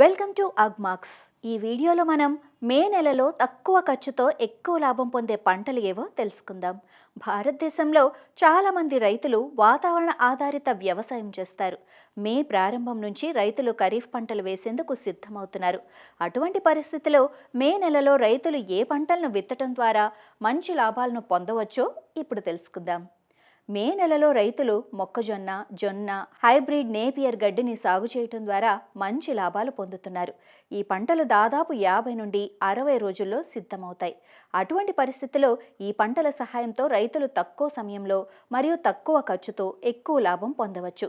Welcome to Agmax ఈ వీడియోలో మనం మే నెలలో తక్కువ ఖర్చుతో ఎక్కువ లాభం పొందే పంటలు ఏవో తెలుసుకుందాం. భారతదేశంలో చాలామంది రైతులు వాతావరణ ఆధారిత వ్యవసాయం చేస్తారు. మే ప్రారంభం నుంచి రైతులు ఖరీఫ్ పంటలు వేసేందుకు సిద్ధమవుతున్నారు. అటువంటి పరిస్థితిలో మే నెలలో రైతులు ఏ పంటలను విత్తడం ద్వారా మంచి లాభాలను పొందవచ్చో ఇప్పుడు తెలుసుకుందాం. మే నెలలో రైతులు మొక్కజొన్న జొన్న హైబ్రిడ్ నేపియర్ గడ్డిని సాగు చేయటం ద్వారా మంచి లాభాలు పొందుతున్నారు. ఈ పంటలు దాదాపు యాభై నుండి అరవై రోజుల్లో సిద్ధమవుతాయి. అటువంటి పరిస్థితిలో ఈ పంటల సహాయంతో రైతులు తక్కువ సమయంలో మరియు తక్కువ ఖర్చుతో ఎక్కువ లాభం పొందవచ్చు.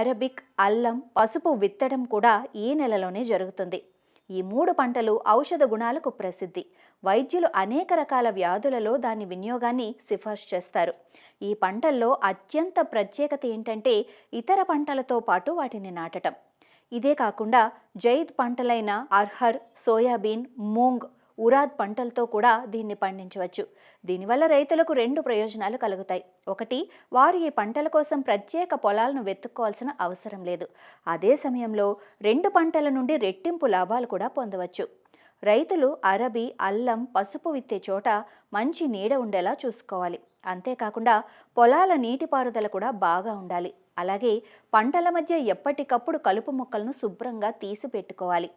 అరబిక్ అల్లం పసుపు విత్తడం కూడా ఈ నెలలోనే జరుగుతుంది. ఈ మూడు పంటలు ఔషధ గుణాలకు ప్రసిద్ధి. వైద్యులు అనేక రకాల వ్యాధులలో దాని వినియోగాన్ని సిఫార్సు చేస్తారు. ఈ పంటల్లో అత్యంత ప్రత్యేకత ఏంటంటే ఇతర పంటలతో పాటు వాటిని నాటటం. ఇదే కాకుండా జైద్ పంటలైన అర్హర్ సోయాబీన్ మూంగ్ ఉరాద్ పంటలతో కూడా దీన్ని పండించవచ్చు. దీనివల్ల రైతులకు రెండు ప్రయోజనాలు కలుగుతాయి. ఒకటి వారు ఈ పంటల కోసం ప్రత్యేక పొలాలను వెతుక్కోవాల్సిన అవసరం లేదు. అదే సమయంలో రెండు పంటల నుండి రెట్టింపు లాభాలు కూడా పొందవచ్చు. రైతులు అరబి అల్లం పసుపు విత్తే చోట మంచి నీడ ఉండేలా చూసుకోవాలి. అంతేకాకుండా పొలాల నీటిపారుదల కూడా బాగా ఉండాలి. అలాగే పంటల మధ్య ఎప్పటికప్పుడు కలుపు మొక్కలను శుభ్రంగా తీసి పెట్టుకోవాలి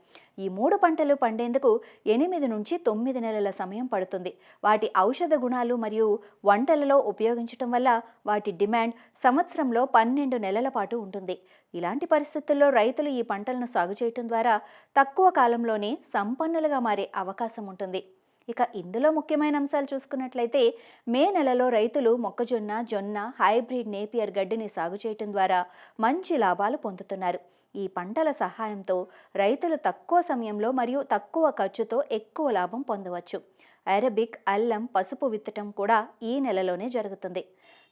ఈ మూడు పంటలు పండేందుకు ఎనిమిది నుంచి తొమ్మిది నెలల సమయం పడుతుంది. వాటి ఔషధ గుణాలు మరియు వంటలలో ఉపయోగించటం వల్ల వాటి డిమాండ్ సంవత్సరంలో పన్నెండు నెలల పాటు ఉంటుంది. ఇలాంటి పరిస్థితుల్లో రైతులు ఈ పంటలను సాగు చేయటం ద్వారా తక్కువ కాలంలోనే సంపన్నులుగా మారే అవకాశం ఉంటుంది. ఇక ఇందులో ముఖ్యమైన అంశాలు చూసుకున్నట్లయితే మే నెలలో రైతులు మొక్కజొన్న జొన్న హైబ్రిడ్ నేపియర్ గడ్డిని సాగు చేయటం ద్వారా మంచి లాభాలు పొందుతున్నారు. ఈ పంటల సహాయంతో రైతులు తక్కువ సమయంలో మరియు తక్కువ ఖర్చుతో ఎక్కువ లాభం పొందవచ్చు. అరబిక్ అల్లం పసుపు విత్తటం కూడా ఈ నెలలోనే జరుగుతుంది.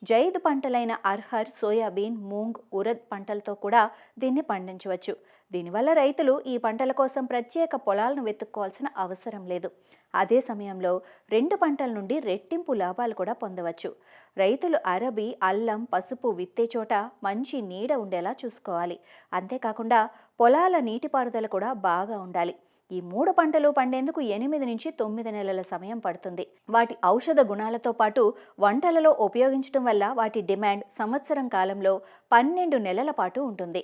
జైద్ పంటలైన అర్హర్ సోయాబీన్ మూంగ్ ఉరద్ పంటలతో కూడా దీన్ని పండించవచ్చు. దీనివల్ల రైతులు ఈ పంటల కోసం ప్రత్యేక పొలాలను వెతుక్కోవాల్సిన అవసరం లేదు. అదే సమయంలో రెండు పంటల నుండి రెట్టింపు లాభాలు కూడా పొందవచ్చు. రైతులు అరబీ అల్లం పసుపు విత్తే చోట మంచి నీడ ఉండేలా చూసుకోవాలి. అంతేకాకుండా కాకుండా పొలాల నీటిపారుదల కూడా బాగా ఉండాలి. ఈ మూడు పంటలు పండేందుకు ఎనిమిది నుంచి తొమ్మిది నెలల సమయం పడుతుంది. వాటి ఔషధ గుణాలతో పాటు వంటలలో ఉపయోగించడం వల్ల వాటి డిమాండ్ సంవత్సరం కాలంలో పన్నెండు నెలల పాటు ఉంటుంది.